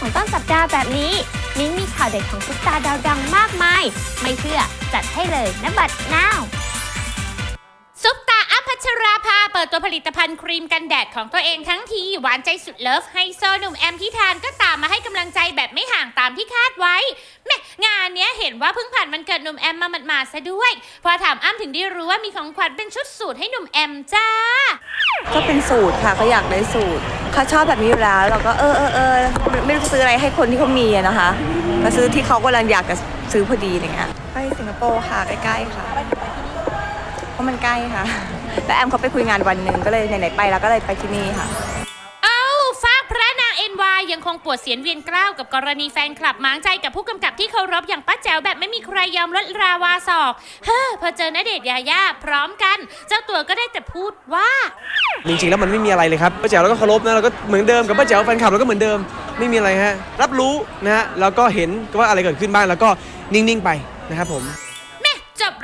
ของต้นสัปดาห์แบบนี้มิ้งมีข่าวเด็ดของซุปตาดาวดังมากมาย ไม่เชื่อจัดให้เลยนะบัดนาว ปิดตัวผลิตภัณฑ์ครีมกันแดดของตัวเองทั้งที หวานใจสุดเลิฟไฮโซหนุ่มแอมพิธานก็ตามมาให้กำลังใจแบบไม่ห่างตามที่คาดไว้แม่งานเนี้ยเห็นว่าเพิ่งผ่านวันเกิดหนุ่มแอมมาหมาดๆซะด้วย พอถามอ้ำถึงได้รู้ว่ามีของขวัญเป็นชุดสูทให้หนุ่มแอมจ้า ก็เป็นสูตรค่ะเขาอยากได้สูตรเขาชอบแบบนี้อยู่แล้วเราก็เออเออเออไม่ไม่รู้จะซื้ออะไรให้คนที่เขามีอะนะคะก็ซื้อที่เขากำลังอยากจะซื้อพอดีอย่างเงี้ยไปสิงคโปร์ค่ะใกล้ๆค่ะเพราะมันใกล้ค่ะ แต่แอมเขาไปคุยงานวันหนึ่งก็เลยไหนๆไปแล้วก็เลยไปที่นี่ค่ะ เอ้าฝากพระนางเอ็นวายังคงปวดเสียนเวียนกล้าวกับกรณีแฟนคลับม้างใจกับผู้กำกับที่เคารพอย่างป้าแจ๋วแบบไม่มีใครยอมลดราวาศอก เฮ้อพอเจอณเดชน์ยาย่าพร้อมกัน เจ้าตัวก็ได้แต่พูดว่า จริงๆแล้วมันไม่มีอะไรเลยครับป้าแจ๋วเราก็เคารพนะเราก็เหมือนเดิมกับป้าแจ๋วแฟนคลับเราก็เหมือนเดิมไม่มีอะไรฮะรับรู้นะฮะแล้วก็เห็นว่าอะไรเกิดขึ้นบ้างแล้วก็นิ่งๆไปนะครับผม แม่จบ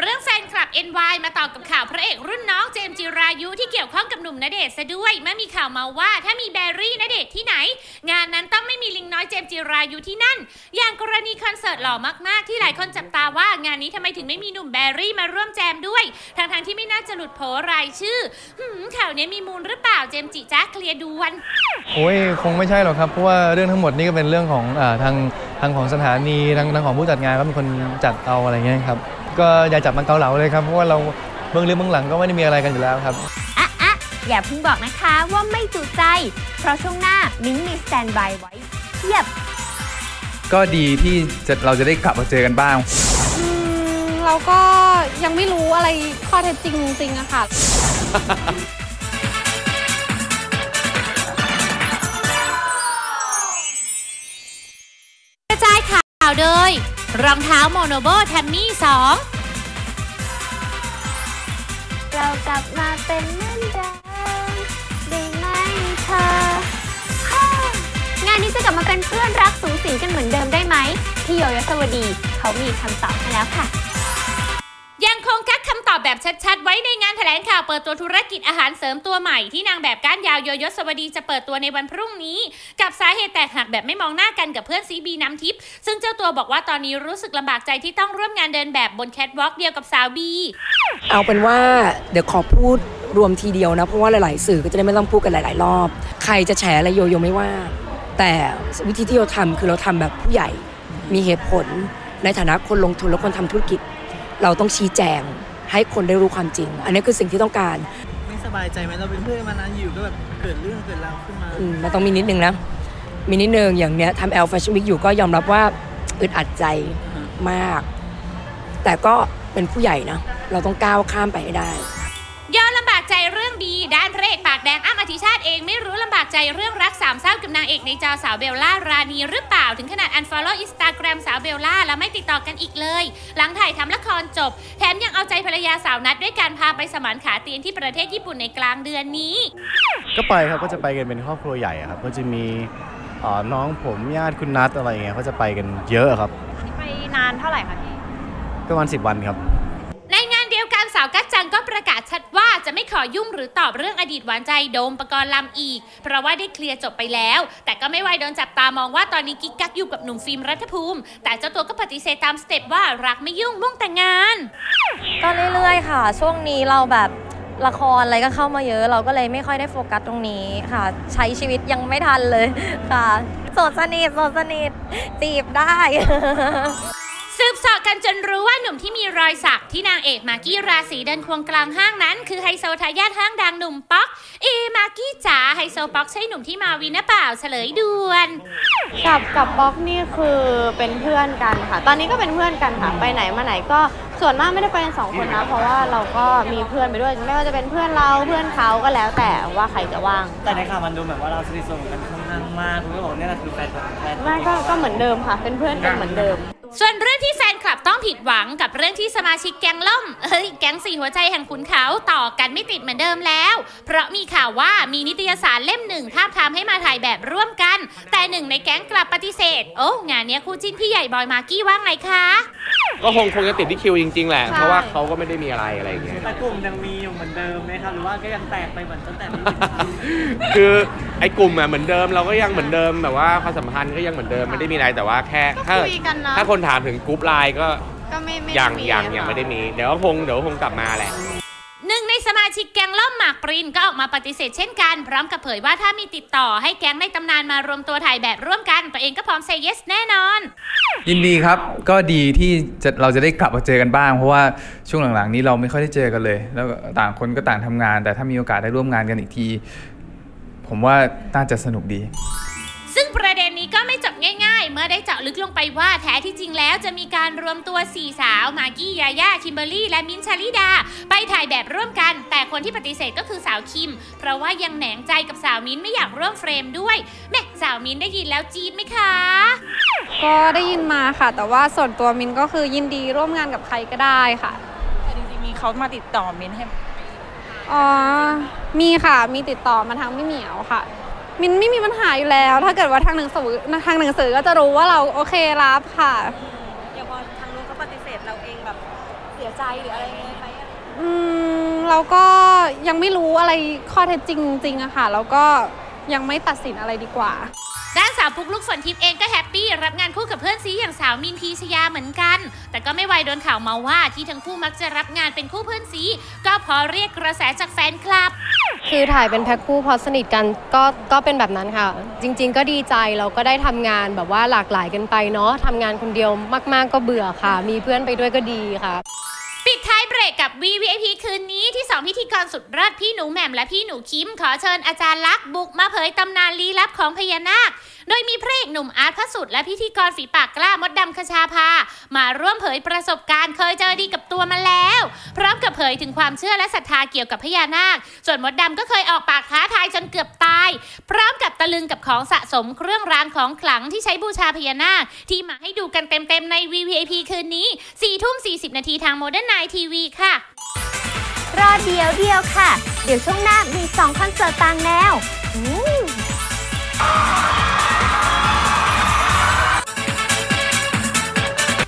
เองแฟนคลับ NY มาต่อกับข่าวพระเอกรุ่นน้องเจมจิรายุที่เกี่ยวข้องกับหนุ่มณเดชน์ซะด้วยเมื่อมีข่าวมาว่าถ้ามีแบรี่ณเดชน์ที่ไหน งานนั้นต้องไม่มีลิงน้อยเจมจิรายุที่นั่น อย่างกรณีคอนเสิร์ตหล่อมากๆ ที่หลายคนจับตาว่างานนี้ทำไมถึงไม่มีหนุ่มแบรี่มาร่วมแจมด้วยทางๆที่ไม่น่าจะหลุดโผรายชื่อหืมข่าวนี้มีมูลหรือเปล่าเจมจิจ้าเคลียร์ด่วนโอ้ยคงไม่ใช่หรอกครับเพราะว่าเรื่องทั้งหมดนี่ก็เป็นเรื่องของอทางทางของสถานีทางทางของผู้จัดงานก็เป็นคนจัดเอาอะไรเงี้ยครับ ก็อย่าจับมาเกาเหลาเลยครับ เพราะว่าเราเบื้องลึกเบื้องหลังก็ไม่ได้มีอะไรกันอยู่แล้วครับอะอะอย่าเพิ่งบอกนะคะว่าไม่จุใจ เพราะช่วงหน้ามิ้งมีสแตนบายไว้เทียบ ก็ดีที่จะเราจะได้กลับมาเจอกันบ้าง อืมเราก็ยังไม่รู้อะไรข้อเท็จจริงจริงๆอะค่ะ กระจายข่าวโดย รองเท้าโมโนโบแทมมี่2เรากลับมาเป็นเหมือนเดิมได้ไหมเธอฮ่างานนี้จะกลับมาเป็นเพื่อนรักสูงสิงกันเหมือนเดิมได้ไหมพี่โยยศวดีเขามีคำตอบให้แล้วค่ะ ยังคงกักคำตอบ แบบชัดๆ ไว้ในงานแถลงข่าวเปิดตัวธุรกิจอาหารเสริมตัวใหม่ที่นางแบบก้านยาวโยยศวดีจะเปิดตัวในวันพรุ่งนี้ กับสาเหตุแตกหักแบบไม่มองหน้ากันกับเพื่อนซีบีน้ำทิพย์ซึ่งเจ้าตัวบอกว่าตอนนี้รู้สึกลำบากใจที่ต้องร่วมงานเดินแบบบนแคทวอล์กเดียวกับสาวบีเอาเป็นว่าเดี๋ยวขอพูดรวมทีเดียวนะ เพราะว่าหลาย ๆ สื่อก็จะได้ไม่ต้องพูดกันหลาย ๆ รอบ ใครจะแฉอะไรโยโยไม่ว่า แต่วิธีที่เราทำคือเราทำแบบผู้ใหญ่มีเหตุผลในฐานะคนลงทุนและคนทำธุรกิจ เราต้องชี้แจง ให้คนได้รู้ความจริง อันนี้คือสิ่งที่ต้องการ ไม่สบายใจไหมเราเป็นเพื่อนมานานอยู่ก็แบบเกิดเรื่องเกิดราวขึ้นมาอืมมันต้องมีนิดนึงนะ มีนิดนึงอย่างเนี้ยทำแอลแฟชั่นวิกอยู่ก็ยอมรับว่าอึดอัดใจมาก แต่ก็เป็นผู้ใหญ่นะ เราต้องก้าวข้ามไปให้ได้ย้อนลำบากใจเรื่องดีด้านพระเอกปากแดงอ้ำอธิชาติเองไม่รู้ลำบากใจเรื่องรักสามเศร้ากับนางเอกในจอสาวเบลล่ารานีหรือเปล่าถึงขนาด unfollow Instagram สาวเบลล่าแล้วไม่ติดต่อกันอีกเลย หลังถ่ายทำละครจบ แถมยังเอาใจภรรยาสาวนัดด้วยการพาไปสมานขาเตียงที่ประเทศญี่ปุ่นในกลางเดือนนี้ ก็ไปครับก็จะไปกันเป็นครอบครัวใหญ่อะครับก็จะมีเอ่อน้องผมญาติคุณนัทอะไรเงี้ยเขาจะไปกันเยอะครับ ไปนานเท่าไหร่คะพี่ประมาณ10วันครับ ในงานเดียวกันสาวกัจจังก็ประกาศชัดว่า จะไม่ขอยุ่งหรือตอบเรื่องอดีตหวานใจโดมปกรณ์ลำอีก เพราะว่าได้เคลียร์จบไปแล้ว แต่ก็ไม่ไวโดนจับตามองว่าตอนนี้กิ๊กกักอยู่กับหนุ่มฟิล์มรัฐภูมิ แต่เจ้าตัวก็ปฏิเสธตามสเต็ปว่ารักไม่ยุ่งมุ่งแต่งงาน ก็เรื่อยๆค่ะ ช่วงนี้เราแบบละครอะไรก็เข้ามาเยอะ เราก็เลยไม่ค่อยได้โฟกัสตรงนี้ค่ะ ใช้ชีวิตยังไม่ทันเลยค่ะ โสดสนิทโสดสนิทจีบได้ สืบเสอบกันจนรู้ว่าหนุ่มที่มีรอยสักที่นางเอกมากกี้ราศีเดินควงกลางห้างนั้น คือไฮโซทายาทห้างดังหนุ่มป๊อกเอมากกี้จ๋าไฮโซป๊อกใช่หนุ่มที่มาวินนะเปล่าเฉลยด่วนกับกับบล็อกนี่คือเป็นเพื่อนกันค่ะ ตอนนี้ก็เป็นเพื่อนกันค่ะไปไหนมาไหนก็ส่วนมากไม่ได้ไปกันสองคนนะ เพราะว่าเราก็มีเพื่อนไปด้วยไม่ว่าจะเป็นเพื่อนเราเพื่อนเขาก็แล้วแต่ว่าใครจะว่าง แต่ในข่าวมันดูแบบว่าเราสนิทสนมกันค่อนข้างมากคุณก็บอกเนี่ยแหละคือแฟนแฟนไม่ก็ก็เหมือนเดิมค่ะ เป็นเพื่อนกันเหมือนเดิม ส่วนเรื่องที่แฟนคลับต้องผิดหวังกับเรื่องที่สมาชิกแก๊งล่ม เอ้ย แก๊งสี่หัวใจแห่งขุนเขาต่อกันไม่ติดเหมือนเดิมแล้ว เพราะมีข่าวว่ามีนิตยสารเล่มหนึ่งทาบทามให้มาถ่ายแบบร่วมกัน แต่หนึ่งในแก๊งกลับปฏิเสธ โอ้งานเนี้ยคู่จิ้นพี่ใหญ่บอยมากกี้ว่าไงคะ ก็คงคงจะติดที่คิวจริง ๆ แหละใช่เพราะว่าเขาก็ไม่ได้มีอะไรอะไรอย่างเงี้ยแต่กลุ่มยังมีอยู่ เหมือนเดิมไหมครับหรือว่าก็ยังแตกไปเหมือนตั้งแต่ที่คือไอ้กลุ่มอะเหมือนเดิมเราก็ยังเหมือนเดิมแบบว่าความสัมพันธ์ก็ยังเหมือนเดิมไม่ได้มีอะไรแต่ว่าแค่ถ้าคุยกันนะ ถ้าคนถามถึงกรุ๊ปไลน์ก็ก็ไม่ไม่ยังมียังค่ะยังไม่ได้มี เดี๋ยวก็คงเดี๋ยวก็คงกลับมาแหละหนึ่งใน สมาชิกแก๊งล่อมหมากปรินก็ออกมาปฏิเสธเช่นกัน พร้อมกับเผยว่าถ้ามีติดต่อให้แก๊งในตำนานมารวมตัวถ่ายแบบร่วมกัน ตัวเองก็พร้อมเซ y yes แน่นอน ยินดีครับก็ดีที่จะเราจะได้กลับมาเจอกันบ้าง เพราะว่าช่วงหลังๆ นี้เราไม่ค่อยได้เจอกันเลย แล้วก็ต่างคนก็ต่างทำงาน แต่ถ้ามีโอกาสได้ร่วมงานกันอีกที ผมว่าน่าจะสนุกดี ซึ่งประเด็นนี้ก็ไม่ จบง่ายๆ เมื่อได้เจาะลึกลงไปว่าแท้ที่จริงแล้วจะมีการรวมตัวสี่สาวมากกี้ยาย่าคิมเบอรรี่และมิ้นท์ชาลิดา ไปถ่ายแบบร่วมกัน แต่คนที่ปฏิเสธก็คือสาวคิม เพราะว่ายังแหนงใจกับสาวมิ้นท์ไม่อยากร่วมเฟรมด้วยแม่สาวมิ้นท์ได้ยินแล้วจี๊ดไหมคะ ก็ได้ยินมาค่ะ แต่ว่าส่วนตัวมินก็คือยินดีร่วมงานกับใครก็ได้ค่ะแต่จริงๆมีเขามาติดต่อมินให้อ๋อมีค่ะมีติดต่อมาทางพี่เหมียวค่ะ มินไม่มีปัญหาอยู่แล้ว ถ้าเกิดว่าทางหนังสือทางหนังสือก็จะรู้ว่าเราโอเครับค่ะ อย่างพอทางนู้นเขาปฏิเสธเราเองแบบเสียใจหรืออะไรยังไงไหมอืมเราก็ยังไม่รู้อะไรข้อเท็จจริงจริงอะค่ะแล้วก็ยังไม่ตัดสินอะไรดีกว่า ด้านสาวปุ๊กลุกฝนทิพย์เองก็แฮปปี้รับงานคู่กับเพื่อนซีอย่างสาวมินพีชยาเหมือนกัน แต่ก็ไม่ไวโดนข่าวมาว่าที่ทั้งคู่มักจะรับงานเป็นคู่เพื่อนซีก็เพอเรียกกระแสจากแฟนคลับ คือถ่ายเป็นแพ็คคู่พอสนิทกันก็ก็เป็นแบบนั้นค่ะ จริง ๆ ก็ดีใจเราก็ได้ทำงานแบบว่าหลากหลายกันไปเนาะทำงานคนเดียวมาก ๆก็เบื่อค่ะ มีเพื่อนไปด้วยก็ดีค่ะ ปิดท้าย เบรกกับ VVIP คืนนี้ที่ 2 พิธีกรสุดเลิศพี่หนูแหม่มและพี่หนูคิม ขอเชิญอาจารย์ลักษ์บุกมาเผยตำนานลี้ลับของพญานาค โดยมีพระเอกหนุ่มอาร์ตพระสุดและพิธีกรฝีปากกล้ามดดำคชาภา มาร่วมเผยประสบการณ์เคยเจอดีกับตัวมาแล้ว พร้อมกับเผยถึงความเชื่อและศรัทธาเกี่ยวกับพญานาค ส่วนมดดำก็เคยออกปากท้าทายจนเกือบตาย พร้อมกับตะลึงกับของสะสมเครื่องรางของขลังที่ใช้บูชาพญานาค ที่มาให้ดูกันเต็มๆใน VVIP คืนนี้4ทุ่ม40 นาทีทาง Modern Night TV ค่ะ รอเดียวเดียวค่ะ เดี๋ยวช่วงหน้ามี 2 คอนเสิร์ตต่างแนวอืม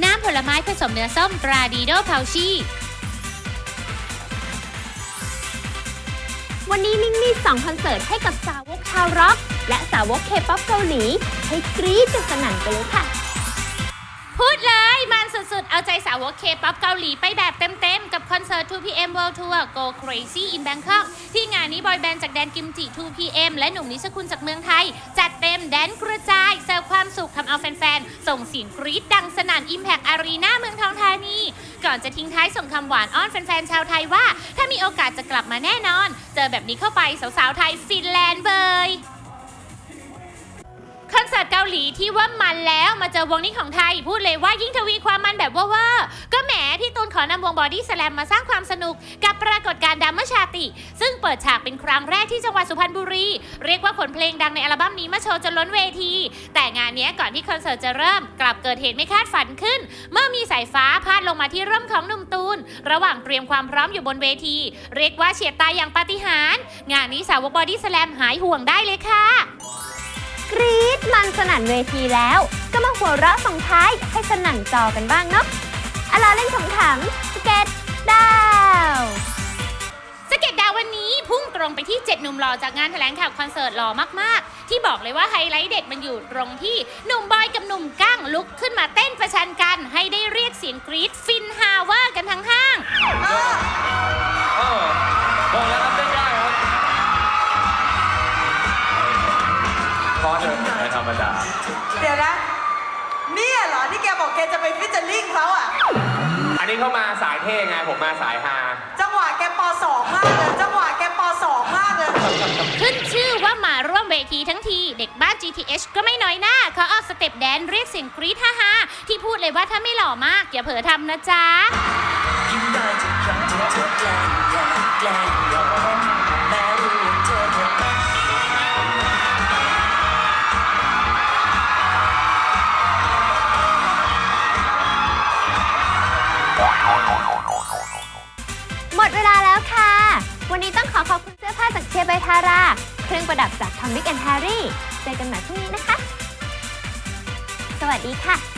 น้ำผลไม้ผสมเนื้อส้มตราดีโดพาวชีวันนี้มิ้งมี2คอนเสิร์ตให้กับสาวกชาวร็อก และสาวกเคป๊อปเกาหลี ให้กรี๊ดกันสนั่นไปเลยค่ะ พูดเลยมันสุดๆ เอาใจสาวกเคป๊อปเกาหลีไปแบบเต็มๆ กับคอนเสิร์ต 2PM World Tour Go Crazy in Bangkok ที่งานนี้บอยแบนด์จากแดนกิมจิ 2PM และหนุ่มนิชคุณจากเมืองไทย จัดเต็มแดนกระจายเสิร์ฟความสุขทำเอาแฟนๆ ส่งเสียงกรี๊ดดังสนั่น Impact Arena เมืองทองธานี ก่อนจะทิ้งท้ายส่งคำหวานอ้อนแฟนๆ ชาวไทยว่า ถ้ามีโอกาสจะกลับมาแน่นอน เจอแบบนี้เข้าไปสาวๆไทยฟินแลนด์เบย หลีที่ว่ามันแล้วมาเจอวงนี้ของไทย พูดเลยว่ายิ่งทวีความมันแบบเว่าก็แหมพี่ตูนขอนำวงบอดี้สแลมมาสร้างความสนุกกับปรากฏการณ์ดัมเมอร์ชาติ ซึ่งเปิดฉากเป็นครั้งแรกที่จังหวัดสุพรรณบุรี เรียกว่าขนเพลงดังในอัลบั้มนี้มาโชว์จนล้นเวที แต่งานนี้ก่อนที่คอนเสิร์ตจะเริ่ม กลับเกิดเหตุไม่คาดฝันขึ้น เมื่อมีสายฟ้าพาดลงมาที่ร่มของหนุ่มตูน ระหว่างเตรียมความพร้อมอยู่บนเวที เรียกว่าเฉียดตายอย่างปาฏิหาริย์งานนี้สาวกบอดี้สแลมหายห่วงได้เลยค่ะ กรี๊ดมันสนั่นเวทีแล้ว ก็มาหัวเราะส่งท้ายให้สนั่นจอกันบ้างเนาะอะลาเล่นขำๆสเก็ตดาวสเก็ตดาววันนี้พุ่งตรงไปที่ 7 หนุ่มหล่อจากงานแถลงข่าวคอนเสิร์ตหล่อมากๆ ที่บอกเลยว่าไฮไลท์เด็ดมันอยู่ตรงที่หนุ่มบอยกับหนุ่มก้างลุกขึ้นมาเต้นประชันกัน ให้ได้เรียกเสียงกรี๊ดฟินฮาเวอร์กันทั้งห้างบอกแล้วครับเต้นได้ครับ พอเถอะไม่ธรรมดา เดี๋ยวนะ เนี่ยเหรอที่แกบอกแกจะไปฟิชเจอริ่งเขาอะ อันนี้เข้ามาสายเท่ไง ผมมาสายฮา จังหวะแกปสองมากเลย จังหวะแกปสองมากเลย ขึ้นชื่อว่ามาร่วมเวทีทั้งที เด็กบ้าน GTH ก็ไม่น้อยหน้าเขาเอาสเต็ปแดนเรียกเสียงกรี๊ดฮ่าฮาๆที่พูดเลยว่าถ้าไม่หล่อมากอย่าเผลอทำนะจ๊ะ หมดเวลาแล้วค่ะ วันนี้ต้องขอขอบคุณเสื้อผ้าจากเชียร์ใบทารา เครื่องประดับจากทอมมิกแอนด์แฮร์รี่ เจอกันใหม่พรุ่งนี้นะคะ สวัสดีค่ะ